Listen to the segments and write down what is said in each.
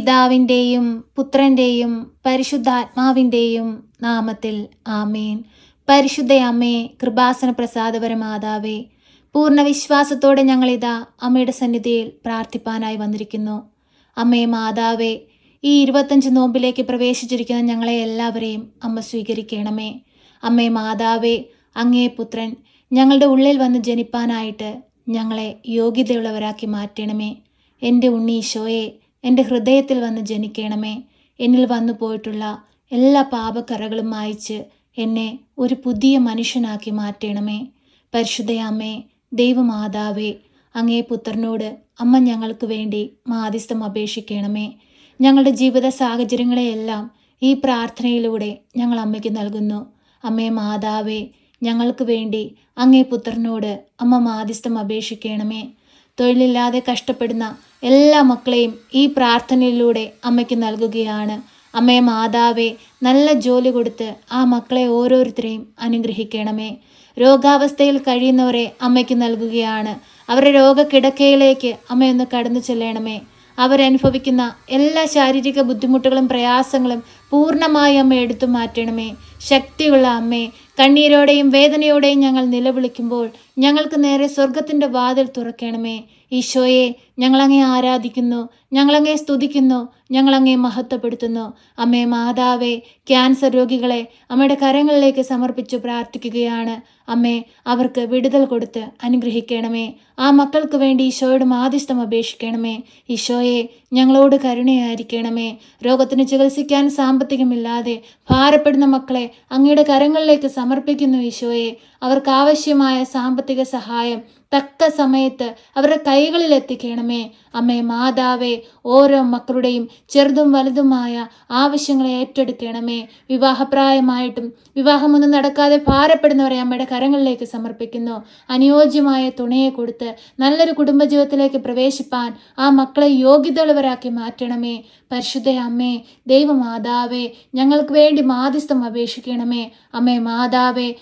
പിതാവിന്റെയും പുത്രന്റെയും പരിശുദ്ധാത്മാവിന്റെയും നാമത്തിൽ ആമേൻ. പരിശുദ്ധ അമ്മേ കൃപാസന പ്രസാദപരമാതാവേ പൂർണ വിശ്വാസത്തോടെ ഞങ്ങളിതാ അമ്മയുടെ സന്നിധിയിൽ പ്രാർത്ഥിപ്പാനായി വന്നിരിക്കുന്നു. അമ്മേ മാതാവേ ഈ ഇരുപത്തഞ്ച് നോമ്പിലേക്ക് പ്രവേശിച്ചിരിക്കുന്ന ഞങ്ങളെ എല്ലാവരെയും അമ്മ സ്വീകരിക്കണമേ. അമ്മേ മാതാവേ അങ്ങേ പുത്രൻ ഞങ്ങളുടെ ഉള്ളിൽ വന്ന് ജനിപ്പാനായിട്ട് ഞങ്ങളെ യോഗ്യതയുള്ളവരാക്കി മാറ്റണമേ. എന്റെ ഉണ്ണി ഈശോയെ എന്റെ ഹൃദയത്തിൽ വന്ന് ജനിക്കണമേ. എന്നിൽ വന്നു പോയിട്ടുള്ള എല്ലാ പാപക്കറകളും മായ്ച്ച് എന്നെ ഒരു പുതിയ മനുഷ്യനാക്കി മാറ്റണമേ. പരിശുദ്ധയമ്മേ ദൈവമാതാവേ അങ്ങേ പുത്രനോട് അമ്മ ഞങ്ങൾക്ക് വേണ്ടി മാധ്യസ്ഥം അപേക്ഷിക്കണമേ. ഞങ്ങളുടെ ജീവിത സാഹചര്യങ്ങളെയെല്ലാം ഈ പ്രാർത്ഥനയിലൂടെ ഞങ്ങൾ അമ്മയ്ക്ക് നൽകുന്നു. അമ്മേ മാതാവേ ഞങ്ങൾക്ക് വേണ്ടി അങ്ങേ പുത്രനോട് അമ്മ മാധ്യസ്ഥം അപേക്ഷിക്കണമേ. തൊഴിലില്ലാതെ കഷ്ടപ്പെടുന്ന എല്ലാ മക്കളെയും ഈ പ്രാർത്ഥനയിലൂടെ അമ്മയ്ക്ക് നൽകുകയാണ്. അമ്മയെ മാതാവെ നല്ല ജോലി കൊടുത്ത് ആ മക്കളെ ഓരോരുത്തരെയും അനുഗ്രഹിക്കണമേ. രോഗാവസ്ഥയിൽ കഴിയുന്നവരെ അമ്മയ്ക്ക് നൽകുകയാണ്. അവരുടെ രോഗക്കിടക്കയിലേക്ക് അമ്മയൊന്ന് കടന്നു ചെല്ലണമേ. അവരനുഭവിക്കുന്ന എല്ലാ ശാരീരിക ബുദ്ധിമുട്ടുകളും പ്രയാസങ്ങളും പൂർണമായി അമ്മ എടുത്തു മാറ്റണമേ. ശക്തിയുള്ള അമ്മേ കണ്ണീരോടെയും വേദനയോടെയും ഞങ്ങൾ നിലവിളിക്കുമ്പോൾ ഞങ്ങൾക്ക് നേരെ സ്വർഗത്തിന്റെ വാതിൽ തുറക്കണമേ. ഈശോയെ ഞങ്ങളങ്ങേ ആരാധിക്കുന്നു ഞങ്ങളങ്ങേ സ്തുതിക്കുന്നു ഞങ്ങളങ്ങേ മഹത്വപ്പെടുത്തുന്നു. അമ്മേ മാതാവേ ക്യാൻസർ രോഗികളെ അമ്മയുടെ കരങ്ങളിലേക്ക് സമർപ്പിച്ചു പ്രാർത്ഥിക്കുകയാണ്. അമ്മേ അവർക്ക് വിടുതൽ കൊടുത്ത് അനുഗ്രഹിക്കണമേ. ആ മക്കൾക്ക് വേണ്ടി ഈശോയോട് മാധ്യസ്ഥം അപേക്ഷിക്കണമേ. ഈശോയെ ഞങ്ങളോട് കരുണയായിരിക്കണമേ. രോഗത്തിന് ചികിത്സിക്കാൻ സാമ്പത്തികമില്ലാതെ ഭാരപ്പെടുന്ന മക്കളെ അങ്ങയുടെ കരങ്ങളിലേക്ക് സമർപ്പിക്കുന്നു ഈശോയെ. അവർക്ക് ആവശ്യമായ സാമ്പത്തിക സഹായം തക്ക സമയത്ത് അവരുടെ കൈകളിൽ എത്തിക്കണമേ. അമ്മേ മാതാവേ ഓരോ മക്കളുടെയും ചെറുതും വലുതുമായ ആവശ്യങ്ങളെ ഏറ്റെടുക്കണമേ. വിവാഹപ്രായമായിട്ടും വിവാഹമൊന്നും നടക്കാതെ ഭാരപ്പെടുന്നവരെ അമ്മയുടെ കരങ്ങളിലേക്ക് സമർപ്പിക്കുന്നു. അനുയോജ്യമായ തുണയെ കൊടുത്ത് നല്ലൊരു കുടുംബജീവിതത്തിലേക്ക് പ്രവേശിപ്പാൻ ആ മക്കളെ യോഗ്യതയുള്ളവരാക്കി മാറ്റണമേ. പരിശുദ്ധ അമ്മേ ദൈവമാതാവേ ഞങ്ങൾക്ക് വേണ്ടി മാധ്യസ്ഥം അപേക്ഷിക്കണമേ. അമ്മേ മാതാവേ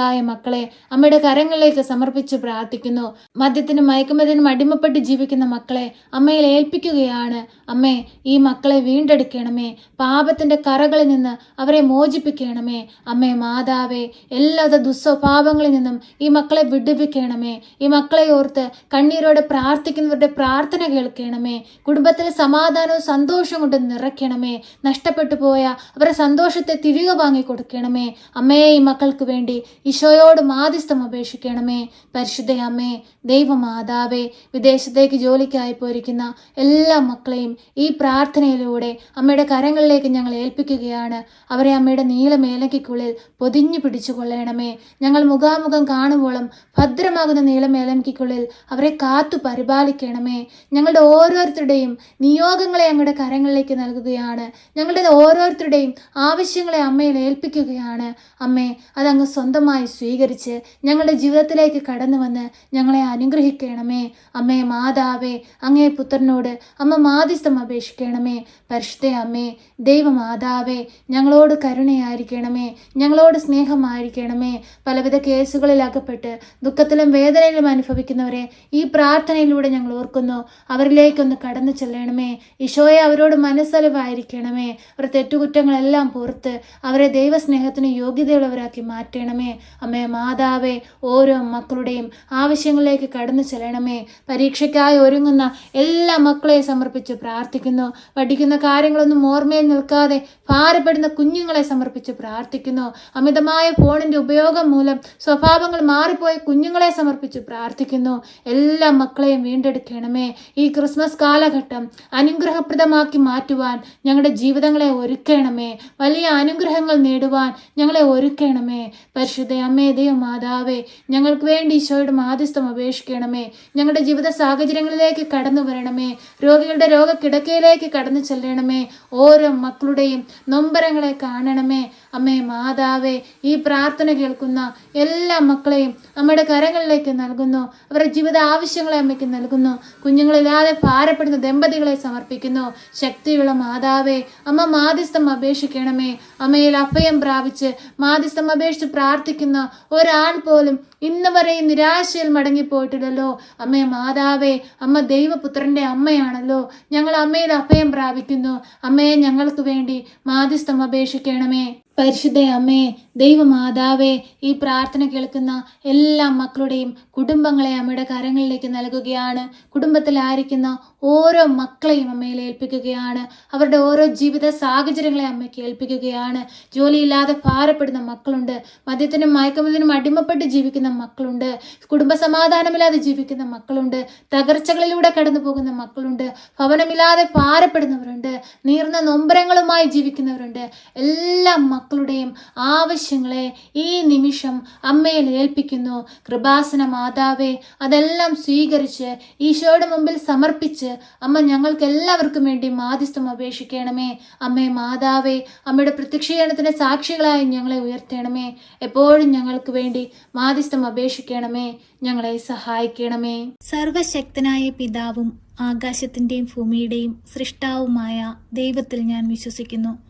മദ്യപാനികളായ മക്കളെ അമ്മയുടെ കരങ്ങളിലേക്ക് സമർപ്പിച്ച് പ്രാർത്ഥിക്കുന്നു. മദ്യത്തിനും മയക്കുമതിനും അടിമപ്പെട്ട് ജീവിക്കുന്ന മക്കളെ അമ്മയിൽ ഏൽപ്പിക്കുകയാണ്. അമ്മേ ഈ മക്കളെ വീണ്ടെടുക്കണമേ. പാപത്തിന്റെ കറകളിൽ നിന്ന് അവരെ മോചിപ്പിക്കണമേ. അമ്മേ മാതാവേ എല്ലാവിധ ദുസ്വഭാവങ്ങളിൽ നിന്നും ഈ മക്കളെ വിടുവിക്കണമേ. ഈ മക്കളെ ഓർത്ത് കണ്ണീരോടെ പ്രാർത്ഥിക്കുന്നവരുടെ പ്രാർത്ഥന കേൾക്കണമേ. കുടുംബത്തിൽ സമാധാനവും സന്തോഷവും കൊണ്ട് നിറയ്ക്കണമേ. നഷ്ടപ്പെട്ടു പോയ അവരുടെ സന്തോഷത്തെ തിരികെ വാങ്ങി കൊടുക്കണമേ അമ്മയെ ഈ മക്കൾക്ക് വേണ്ടി ഈശോയോട് മാധ്യസ്ഥം അപേക്ഷിക്കണമേ. പരിശുദ്ധയമ്മേ ദൈവമാതാവേ വിദേശത്തേക്ക് ജോലിക്കായി പോയിരിക്കുന്ന എല്ലാ മക്കളെയും ഈ പ്രാർത്ഥനയിലൂടെ അമ്മയുടെ കരങ്ങളിലേക്ക് ഞങ്ങൾ ഏൽപ്പിക്കുകയാണ്. അവരെ അമ്മയുടെ നീളമേലക്കുള്ളിൽ പൊതിഞ്ഞു പിടിച്ചു കൊള്ളണമേ ഞങ്ങൾ മുഖാമുഖം കാണുമ്പോഴും ഭദ്രമാകുന്ന നീളമേലക്കുള്ളിൽ അവരെ കാത്തു പരിപാലിക്കണമേ. ഞങ്ങളുടെ ഓരോരുത്തരുടെയും നിയോഗങ്ങളെ അങ്ങയുടെ കരങ്ങളിലേക്ക് നൽകുകയാണ്. ഞങ്ങളുടെ ഓരോരുത്തരുടെയും ആവശ്യങ്ങളെ അമ്മയിൽ ഏൽപ്പിക്കുകയാണ്. അമ്മേ അതങ്ങ് സ്വന്തമായി സ്വീകരിച്ച് ഞങ്ങളുടെ ജീവിതത്തിലേക്ക് കടന്നു വന്ന് ഞങ്ങളെ അനുഗ്രഹിക്കണമേ. അമ്മേ മാതാവേ അങ്ങേ പുത്രനോട് അമ്മ മാധ്യസ്ഥം അപേക്ഷിക്കണമേ. പരിശുദ്ധ അമ്മേ ദൈവമാതാവേ ഞങ്ങളോട് കരുണയായിരിക്കണമേ. ഞങ്ങളോട് സ്നേഹമായിരിക്കണമേ. പലവിധ കേസുകളിൽ അകപ്പെട്ട് ദുഃഖത്തിലും വേദനയിലും അനുഭവിക്കുന്നവരെ ഈ പ്രാർത്ഥനയിലൂടെ ഞങ്ങൾ ഓർക്കുന്നു. അവരിലേക്കൊന്ന് കടന്നു ചെല്ലണമേ. ഈശോയെ അവരോട് മനസ്സലവായിരിക്കണമേ. അവർ തെറ്റുകുറ്റങ്ങളെല്ലാം പുറത്ത് അവരെ ദൈവസ്നേഹത്തിന് യോഗ്യതയുള്ളവരാക്കി മാറ്റണമേ. അമ്മേ മാതാവേ ഓരോ മക്കളുടെയും ആവശ്യങ്ങളിലേക്ക് കടന്നു ചെല്ലണമേ. പരീക്ഷയ്ക്കായി ഒരുങ്ങുന്ന എല്ലാ മക്കളെയും സമർപ്പിച്ച് പ്രാർത്ഥിക്കുന്നു. പഠിക്കുന്ന കാര്യങ്ങളൊന്നും ഓർമ്മയിൽ നിൽക്കാതെ ഭാരപ്പെടുന്ന കുഞ്ഞുങ്ങളെ സമർപ്പിച്ച് പ്രാർത്ഥിക്കുന്നു. അമിതമായ ഫോണിന്റെ ഉപയോഗം മൂലം സ്വഭാവങ്ങൾ മാറിപ്പോയ കുഞ്ഞുങ്ങളെ സമർപ്പിച്ച് പ്രാർത്ഥിക്കുന്നു. എല്ലാ മക്കളെയും വീണ്ടെടുക്കണമേ. ഈ ക്രിസ്മസ് കാലഘട്ടം അനുഗ്രഹപ്രദമാക്കി മാറ്റുവാൻ ഞങ്ങളുടെ ജീവിതങ്ങളെ ഒരുക്കണമേ. വലിയ അനുഗ്രഹങ്ങൾ നേടുവാൻ ഞങ്ങളെ ഒരുക്കണമേ. പരിശുദ്ധ അമ്മേ ദൈവ മാതാവേ ഞങ്ങൾക്ക് വേണ്ടി ഈശോയുടെ മാധ്യസ്ഥം അപേക്ഷിക്കണമേ. ഞങ്ങളുടെ ജീവിത സാഹചര്യങ്ങളിലേക്ക് കടന്നു വരണമേ. രോഗികളുടെ രോഗക്കിടക്കയിലേക്ക് കടന്നു ചെല്ലണമേ. ഓരോ മക്കളുടെയും നൊമ്പരങ്ങളെ കാണണമേ. അമ്മേ മാതാവേ ഈ പ്രാർത്ഥന കേൾക്കുന്ന എല്ലാ മക്കളെയും നമ്മുടെ കരങ്ങളിലേക്ക് നൽകുന്നു. അവരുടെ ജീവിത ആവശ്യങ്ങളെ അമ്മയ്ക്ക് നൽകുന്നു. കുഞ്ഞുങ്ങളില്ലാതെ ഭാരപ്പെടുന്ന ദമ്പതികളെ സമർപ്പിക്കുന്നു. ശക്തിയുള്ള മാതാവേ അമ്മ മാധ്യസ്ഥം അപേക്ഷിക്കണമേ. അമ്മയിൽ അഭയം പ്രാപിച്ച് മാധ്യസ്ഥം അപേക്ഷിച്ച് പ്രാർത്ഥിക്കുന്ന ഒരാൾ പോലും ഇന്ന് വരെ നിരാശയിൽ മടങ്ങിപ്പോയിട്ടില്ലല്ലോ. അമ്മേ മാതാവേ അമ്മ ദൈവപുത്രന്റെ അമ്മയാണല്ലോ. ഞങ്ങൾ അമ്മയിൽ അഭയം പ്രാപിക്കുന്നു. അമ്മയെ ഞങ്ങൾക്ക് വേണ്ടി മാധ്യസ്ഥം അപേക്ഷിക്കണമേ. പരിശുദ്ധ അമ്മേ ദൈവമാതാവേ ഈ പ്രാർത്ഥന കേൾക്കുന്ന എല്ലാ മക്കളുടെയും കുടുംബങ്ങളെ അമ്മയുടെ കരങ്ങളിലേക്ക് നൽകുകയാണ്. കുടുംബത്തിലായിരിക്കുന്ന ഓരോ മക്കളെയും അമ്മയിൽ ഏൽപ്പിക്കുകയാണ്. അവരുടെ ഓരോ ജീവിത സാഹചര്യങ്ങളെ അമ്മയ്ക്ക് ഏൽപ്പിക്കുകയാണ്. ജോലിയില്ലാതെ ഭാരപ്പെടുന്ന മക്കളുണ്ട്. മദ്യത്തിനും മയക്കുമതിനും അടിമപ്പെട്ട് ജീവിക്കുന്ന മക്കളുണ്ട്. കുടുംബ സമാധാനമില്ലാതെ ജീവിക്കുന്ന മക്കളുണ്ട്. തകർച്ചകളിലൂടെ കടന്നു പോകുന്ന മക്കളുണ്ട്. ഭവനമില്ലാതെ ഭാരപ്പെടുന്നവരുണ്ട്. നീർന്ന നൊമ്പരങ്ങളുമായി ജീവിക്കുന്നവരുണ്ട്. എല്ലാ മക്കളുടെയും ആവശ്യങ്ങളെ ഈ നിമിഷം അമ്മയിൽ ഏൽപ്പിക്കുന്നു. കൃപാസന മാതാവേ അതെല്ലാം സ്വീകരിച്ച് ഈശോയുടെ മുമ്പിൽ സമർപ്പിച്ച് അമ്മ ഞങ്ങൾക്ക് എല്ലാവർക്കും വേണ്ടി മാധ്യസ്ഥം അപേക്ഷിക്കണമേ. അമ്മേ മാതാവേ അമ്മയുടെ പ്രത്യക്ഷീകരണത്തിന് സാക്ഷികളായി ഞങ്ങളെ ഉയർത്തണമേ. എപ്പോഴും ഞങ്ങൾക്ക് വേണ്ടി മാധ്യസ്ഥം അപേക്ഷിക്കണമേ. ഞങ്ങളെ സഹായിക്കണമേ. സർവശക്തനായ പിതാവും ആകാശത്തിന്റെയും ഭൂമിയുടെയും സൃഷ്ടാവുമായ ദൈവത്തിൽ ഞാൻ വിശ്വസിക്കുന്നു.